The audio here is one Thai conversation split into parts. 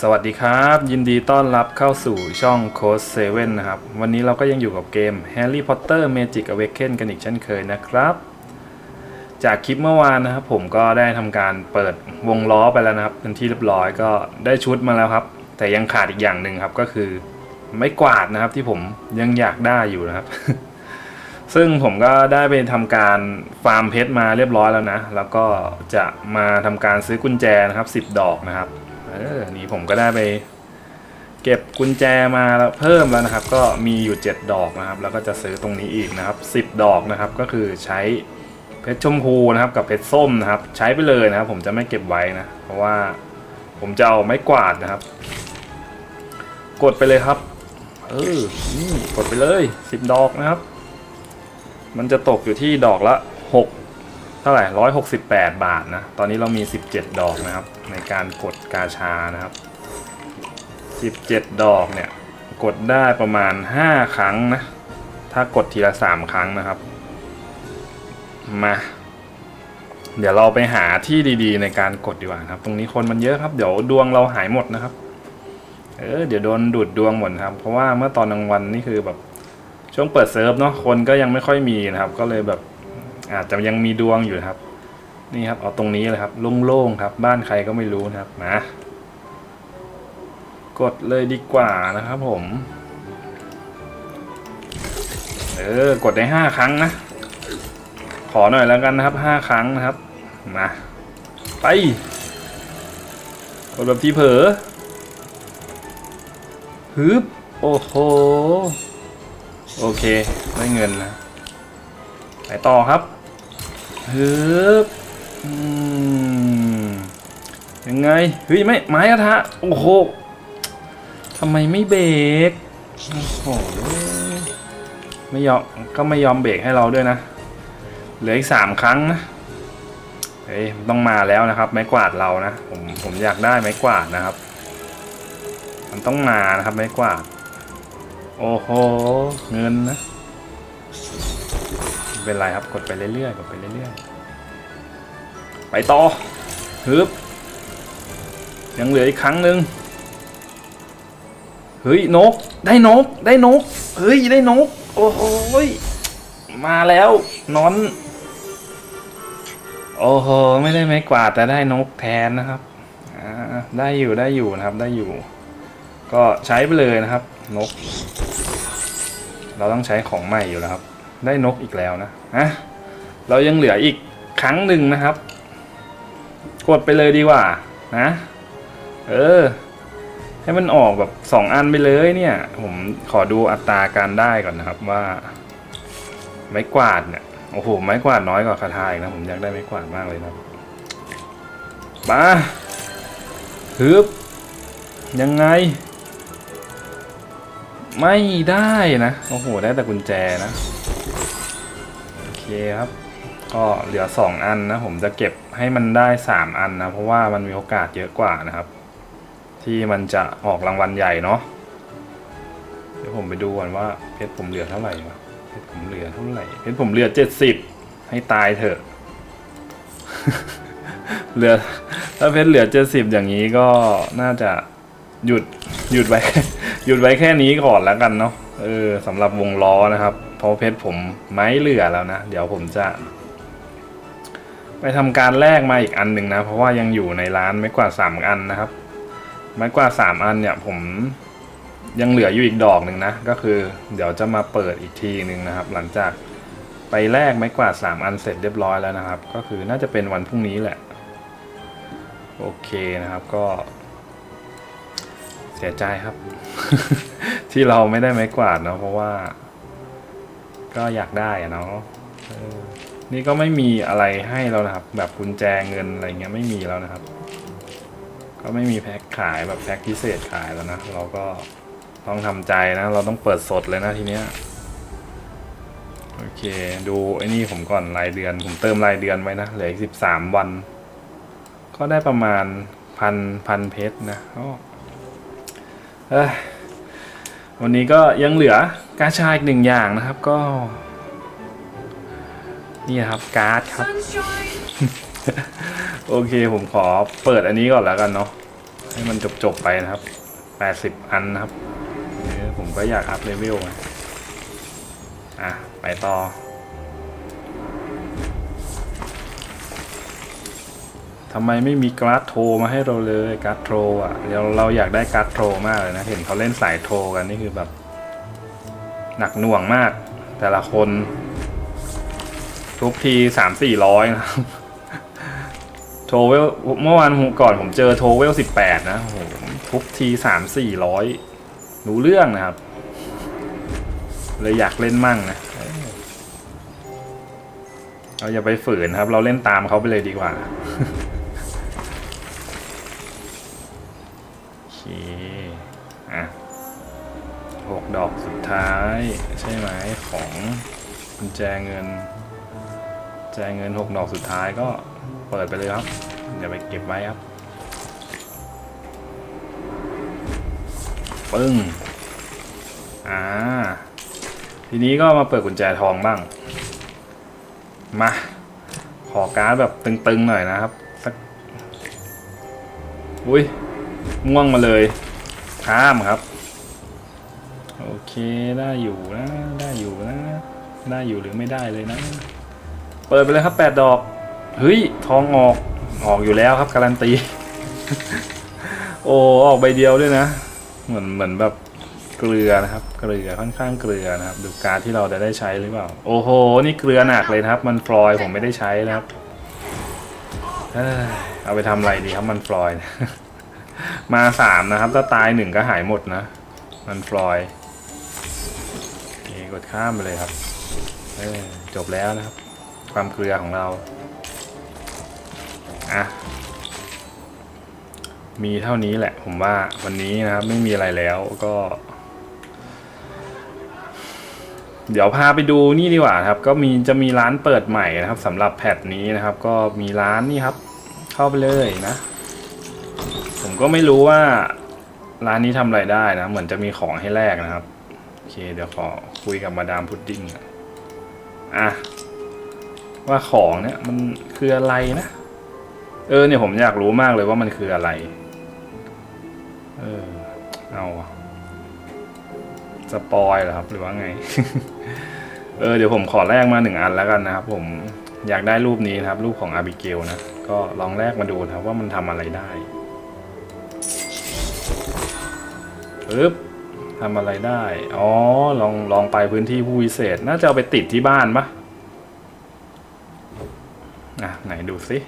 สวัสดีครับ ยินดีต้อนรับเข้าสู่ช่อง Code 7นนะครับ วันนี้เราก็ยังอยู่กับเกม Harry Potter Magic Awaken กันอีกเช่นเคยนะครับ จากคลิปเมื่อวานนะครับ ผมก็ได้ทำการเปิดวงล้อไปแล้วนะครับเป็นที่เรียบร้อยก็ได้ชุดมาแล้วครับ แต่ยังขาดอีกอย่างหนึ่งครับก็คือไม้กวาดนะครับที่ผมยังอยากได้อยู่นะครับ ซึ่งผมก็ได้ไปทำการฟาร์มเพชรมาเรียบร้อยแล้วนะ แล้วก็จะมาทำการซื้อกุญแจนะครับ10 ดอกนะครับ เออนี่ผมก็ได้ไป เก็บกุญแจมาแล้วเพิ่มแล้วนะครับ ก็มีอยู่ 7 ดอกนะครับ แล้วก็จะซื้อตรงนี้อีกนะครับ 10 ดอกนะครับ ก็คือใช้เพชรชมพูนะครับ กับเพชรส้มนะครับ ใช้ไปเลยนะครับ ผมจะไม่เก็บไว้นะ เพราะว่าผมจะเอาไม้กวาดนะครับ กดไปเลยครับ เออนี่กดไปเลย 10 ดอกนะครับ มันจะตกอยู่ที่ดอกละ 6 ท่าไหร่ร้อยหกสิบแปดบาทนะ ตอนนี้เรามีสิบเจ็ดดอกนะครับ ในการกดกาชานะครับสิบเจ็ดดอกเนี่ย กดได้ประมาณห้าครั้งนะ ถ้ากดทีละสามครั้งนะครับ มา เดี๋ยวเราไปหาที่ดีๆ ในการกดดีกว่านะครับ ตรงนี้คนมันเยอะครับ เดี๋ยวดวงเราหายหมดนะครับ เออ เดี๋ยวโดนดูดดวงหมดครับ เพราะว่าเมื่อตอนกลางวันนี่คือแบบช่วงเปิดเซิร์ฟเนาะ คนก็ยังไม่ค่อยมีนะครับ ก็เลยแบบ อาจจะยังมีดวงอยู่ครับ นี่ครับเอาตรงนี้เลยครับโล่งๆครับ บ้านใครก็ไม่รู้นะครับมากดเลยดีกว่านะครับผม เออกดได้ห้าครั้งนะ ขอหน่อยแล้วกันนะครับห้าครั้งนะครับ มาไปกดแบบที่เผลอฮึบโอ้โห โอเค ได้เงินนะ ไปต่อครับ ฮึบอยังไง เฮ้ย ไม่ ไม้กระทะ โอ้โหทำไมไม่เบรก โอ้โห ไม่ยอม ก็ไม่ยอมเบรกให้เราด้วยนะ เหลืออีกสามครั้งนะ เฮ้ย ต้องมาแล้วนะครับ ไม้กวาดเรานะ ผม ผมอยากได้ไม้กวาดนะครับ มันต้องมานะครับไม้กวาด โอ้โห เงินนะ เป็นไรครับกดไปเรื่อยๆกดไปเรื่อยๆไปต่อฮึบยังเหลืออีกครั้งหนึ่งเฮ้ยนก ได้นก ได้นก เฮ้ยได้นก โอ้โหยมาแล้วนอน โอ้โหไม่ได้ไม้กวาดแต่ได้นกแทนนะครับได้อยู่ได้อยู่นะครับได้อยู่ ก็ใช้ไปเลยนะครับ นก เราต้องใช้ของใหม่อยู่แล้วครับ ได้นกอีกแล้วนะฮะเรายังเหลืออีกครั้งหนึ่งนะครับ กดไปเลยดีกว่า นะ เออ ให้มันออกแบบสองอันไปเลยเนี่ย ผมขอดูอัตราการได้ก่อนนะครับว่า ไม้กวาดเนี่ยโอ้โหไม้กวาดน้อยกว่าคาทาอีกนะผมอยากได้ไม้กวาดมากเลยนะมาฮึบยังไง ไม่ได้นะ โอ้โห ได้แต่กุญแจนะ เคครับ ก็เหลือสองอันนะ ผมจะเก็บให้มันได้สามอันนะ เพราะว่ามันมีโอกาสเยอะกว่านะครับ ที่มันจะออกรางวัลใหญ่เนาะเดี๋ยวผมไปดูก่อนว่าเพชรผมเหลือเท่าไหร่วะเพชรผมเหลือเท่าไหร่เพชรผมเหลือเจ็ดสิบให้ตายเถอะ เหลือถ้าเพชรเหลือเจ็ดสิบอย่างนี้ก็น่าจะหยุดหยุดไว้หยุดไว้แค่นี้ก่อนแล้วกันเนาะ เออสำหรับวงล้อนะครับ เพราะเพชรผมไม้เหลือแล้วนะ เดี๋ยวผมจะ ไปทำการแลกมาอีกอันหนึ่งนะ เพราะว่ายังอยู่ในร้านไม่กว่าสามอันนะครับ ไม้กว่าสามอันเนี่ย ผมยังเหลืออยู่อีกดอกหนึ่งนะ ก็คือ เดี๋ยวจะมาเปิดอีกทีหนึ่งนะครับ หลังจากไปแลกไม้กว่าสามอันเสร็จเรียบร้อยแล้วนะครับ ก็คือน่าจะเป็นวันพรุ่งนี้แหละ โอเคนะครับก็ เสียใจครับ ที่เราไม่ได้ไม้กวาดเนาะเพราะว่า ก็อยากได้อะเนาะนี่ก็ไม่มีอะไรให้แล้วนะครับ แบบกุญแจเงินอะไรเงี้ยไม่มีแล้วนะครับ ก็ไม่มีแพ็คขายแบบแพ็คพิเศษขายแล้วนะเราก็ต้องทำใจนะ เราต้องเปิดสดเลยนะทีเนี้ยโอเค ดูไอ้นี่ผมก่อนรายเดือน ผมเติมรายเดือนไว้นะเหลืออีกสิบสามวัน ก็ได้ประมาณพันพันเพชรนะก็เอ้ วันนี้ก็ยังเหลือกาชาอีกหนึ่งอย่างนะครับก็ นี่ครับการ์ดครับ Sunshine. โอเคผมขอเปิดอันนี้ก่อนแล้วกันเนาะให้มันจบๆไปนะครับแปดสิบอันนะครับเออผมก็อยากอัพเลเวลไงอะไปต่อ ทำไมไม่มีการ์ดโทรมาให้เราเลยการ์ดโทรอะเราเราอยากได้การ์ดโทรมากเลยนะ เห็นเขาเล่นสายโทรกันนี่คือแบบ หนักหน่วงมาก แต่ละคน ทุกทีสามสี่ร้อยนะครับโทเวลเมื่อวานก่อนผมเจอโทเวลสิบแปดนะโหทุกทีสามสี่ร้อยรู้เรื่องนะครับ เลยอยากเล่นมั่งนะเออเราอย่าไปฝืนครับ เราเล่นตามเขาไปเลยดีกว่า ใช่ไหมของกุญแจเงินแจเงินหกดอกสุดท้ายก็เปิดไปเลยครับเดี๋ยวไปเก็บไว้ครับปึ้งอ่าทีนี้ก็มาเปิดกุญแจทองบ้าง มา ขอการ์ดแบบตึงๆหน่อยนะครับสักอุ้ยม่วงมาเลยข้ามครับ เคได้อยู่นะ ได้อยู่นะ ได้อยู่หรือไม่ได้เลยนะ เปิดไปเลยครับแปดดอกเฮ้ยทองออกออกอยู่แล้วครับการันตี โอ้ออกใบเดียวด้วยนะ เหมือนเหมือนแบบเกลือนะครับ เกลือค่อนข้างเกลือนะครับ ดูการที่เราจะได้ใช้หรือเปล่า โอ้โห นี่เกลือหนักเลยครับ มันฟลอยผมไม่ได้ใช้นะครับ เอาไปทำอะไรดีครับมันฟลอย มาสามนะครับ ถ้าตายหนึ่งก็หายหมดนะ มันฟลอย กดข้ามไปเลยครับเออจบแล้วนะครับ ความเกลือของเราอะมีเท่านี้แหละผมว่าวันนี้นะครับไม่มีอะไรแล้วก็ เดี๋ยวพาไปดูนี่ดีกว่าครับ ก็มีจะมีร้านเปิดใหม่นะครับสำหรับแพทนี้นะครับ ก็มีร้านนี่ครับ เข้าไปเลยนะ ผมก็ไม่รู้ว่าร้านนี้ทำอะไรได้นะ เหมือนจะมีของให้แลกนะครับ อเค เดี๋ยวขอคุยกับมาดามพุดดิ้งอนอะว่าของเนี่ยมันคืออะไรนะ เออเนี่ยผมอยากรู้มากเลยว่ามันคืออะไร เออ เอาสปอยเหรอครับหรือว่าไง เออเดี๋ยวผมขอแลกมาหนึ่งอันแล้วกันนะครับผมอยากได้รูปนี้นะครับ รูปของอาบิเกลนะ ก็ลองแลกมาดูนะครับว่ามันทำอะไรได้ปึ๊บ ทำอะไรได้ อ๋อ ลองลองไปพื้นที่ผู้วิเศษ น่าจะเอาไปติดที่บ้านปะอะ ไหนดูสิ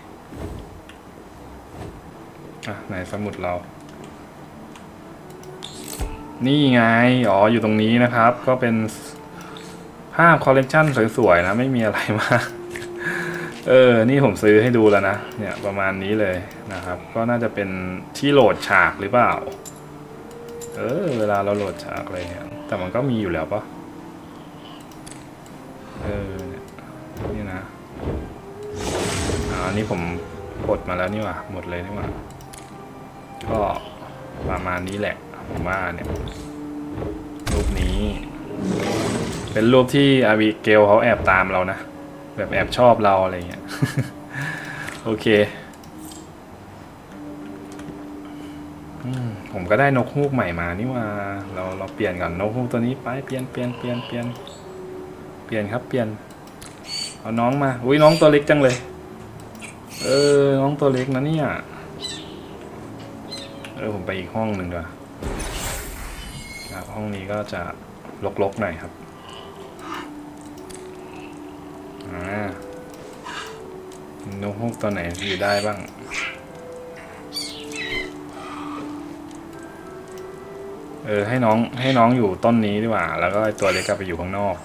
อะ ไหนสมุดเรา นี่ไง อ๋อ อยู่ตรงนี้นะครับ ก็เป็นภาพคอลเลกชันสวยๆนะ ไม่มีอะไรมาก เออ นี่ผมซื้อให้ดูแล้วนะ เนี่ย ประมาณนี้เลยนะครับ ก็น่าจะเป็นที่โหลดฉากหรือเปล่า เออ เวลาเราโหลดฉากอะไรเนี่ย แต่มันก็มีอยู่แล้วปะเออเนี่ยนี่นะอ่าอันนี้ผมกดมาแล้วนี่หว่า หมดเลยนี่หว่า ก็ประมาณนี้แหละ ผมว่าเนี่ย รูปนี้ เป็นรูปที่อาบิเกลเขาแอบตามเรานะ แบบแอบชอบเราอะไรเงี้ย โอเค ผมก็ได้นกฮูกใหม่มานี่ว่า เราเราเปลี่ยนก่อนนกฮูกตัวนี้ไปเปลี่ยนเปลี่ยนเปลี่ยนเปลี่ยนเปลี่ยนครับเปลี่ยน เอาน้องมา อุ้ยน้องตัวเล็กจังเลย เออ น้องตัวเล็กนะเนี่ย เออผมไปอีกห้องหนึ่งดีกว่าครับห้องนี้ก็จะลกๆหน่อยครับอ่านกฮูกตัวไหนอยู่ได้บ้าง เออให้น้องให้น้องอยู่ต้นนี้ดีกว่า แล้วก็ตัวเล็กกลับไปอยู่ข้างนอก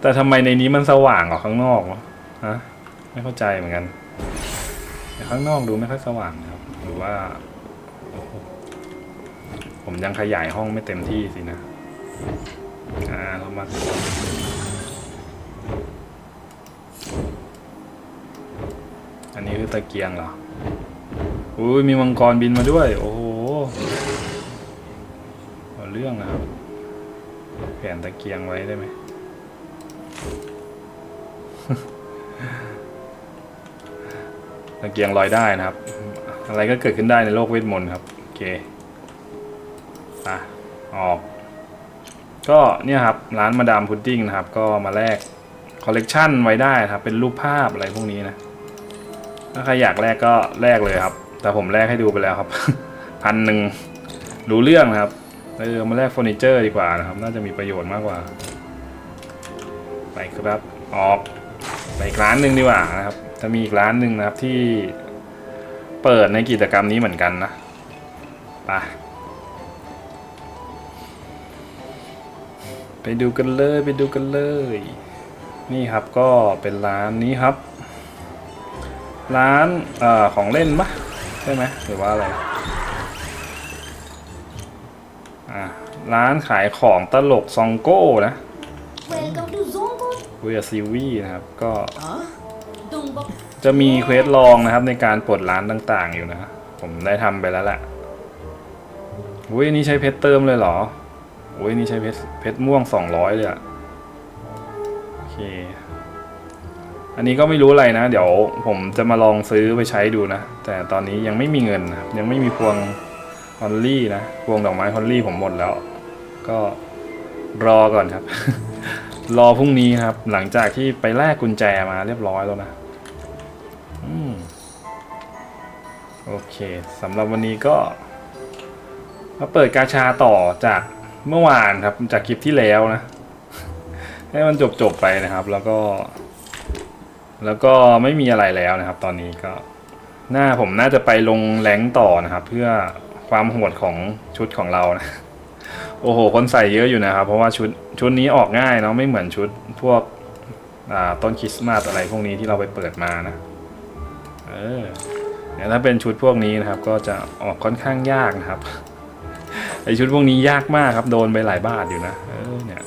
แต่ทำไมในนี้มันสว่างกว่าข้างนอกวะฮะไม่เข้าใจเหมือนกันข้างนอกดูไม่ค่อยสว่างนะครับหรือว่า ผมยังขยายห้องไม่เต็มที่สินะอ่าเรามาอันนี้คือตะเกียงเหรออุ้ยมีมังกรบินมาด้วย โอ้โห รื่องนะครับแผนตะเกียงไว้ได้ไหมตะเกียงลอยได้นะครับ อะไรก็เกิดขึ้นได้ในโลกเวทมนต์ครับ โอเคอะออก ก็เนี่ยครับ ร้านมาดามพุดดิ้งนะครับ ก็มาแลกคอลเลกชันไว้ได้ครับ เป็นรูปภาพอะไรพวกนี้นะ ถ้าใครอยากแลกก็แลกเลยครับ แต่ผมแลกให้ดูไปแล้วครับ พันหนึ่งรู้เรื่องนะครับ เออมาแลกเฟอร์นิเจอร์ดีกว่านะครับ น่าจะมีประโยชน์มากกว่า ไปครับออกไปอีกร้านหนึ่งดีกว่านะครับ จะมีอีกร้านหนึ่งนะครับที่เปิดในกิจกรรมนี้เหมือนกันนะไปไปดูกันเลยไปดูกันเลย นี่ครับก็เป็นร้านนี้ครับ ร้านอของเล่นปะใช่ไหมหรือว่าอะไร อ่าร้านขายของตลกซองโก้นะ Welcome to Zongo. เวียซีวีนะครับ ก็ Huh? Dumbo. จะมีเควสลองนะครับในการปลดร้านต่างๆอยู่นะ ผมได้ทำไปแล้วแหละอุ้ยนี่ใช้เพชรเติมเลยเหรออุ้ยนี่ใช้เพชรเพชรม่วงสองร้อยเลยอะโอเค อันนี้ก็ไม่รู้อะไรนะ เดี๋ยวผมจะมาลองซื้อไปใช้ดูนะ แต่ตอนนี้ยังไม่มีเงินนะครับยังไม่มีพวง ฮอลลี่นะพวงดอกไม้ฮอลลี่ผมหมดแล้ว ก็รอก่อนครับ รอพรุ่งนี้ครับ หลังจากที่ไปแลกกุญแจมาเรียบร้อยแล้วนะอืมโอเคสำหรับวันนี้ก็มาเปิดกาชาต่อจากเมื่อวานครับจากคลิปที่แล้วนะ ให้มันจบจบไปนะครับ แล้วก็ แล้วก็ไม่มีอะไรแล้วนะครับ ตอนนี้ก็ หน้าผมน่าจะไปลงแรงต่อนะครับ เพื่อ ความโหดของชุดของเรานะ โอ้โห คนใส่เยอะอยู่นะครับ เพราะว่าชุดชุดนี้ออกง่ายเนาะไม่เหมือนชุดพวกต้นคริสต์มาสอะไรพวกนี้ที่เราไปเปิดมานะ เออเดี๋ยถ้าเป็นชุดพวกนี้นะครับ ก็จะออกค่อนข้างยากนะครับไอชุดพวกนี้ยากมากครับ โดนไปหลายบาทอยู่นะเออเนี่ย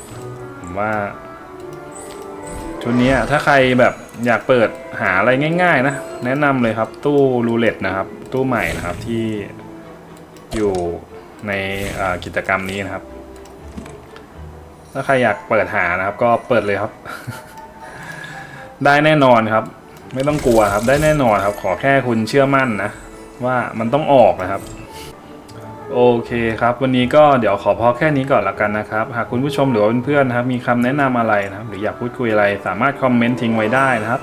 ผมว่า ชุดนี้ถ้าใครแบบอยากเปิดหาอะไรง่าย ๆ นะ แนะนำเลยครับตู้รูเล็ตนะครับ ตู้ใหม่นะครับที่ อยู่ในกิจกรรมนี้นะครับ ถ้าใครอยากเปิดหานะครับ ก็เปิดเลยครับ ได้แน่นอนครับ ไม่ต้องกลัวครับ ได้แน่นอนครับ ขอแค่คุณเชื่อมั่นนะ ว่ามันต้องออกนะครับโอเคครับ วันนี้ก็เดี๋ยวขอพอแค่นี้ก่อนละกันนะครับ หากคุณผู้ชมหรือว่าเพื่อนๆนะครับ มีคำแนะนำอะไรนะครับ หรืออยากพูดคุยอะไรสามารถคอมเมนต์ทิ้งไว้ได้นะครับ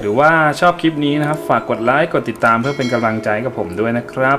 หรือว่าชอบคลิปนี้นะครับ ฝากกดไลค์กดติดตามเพื่อเป็นกำลังใจกับผมด้วยนะครับ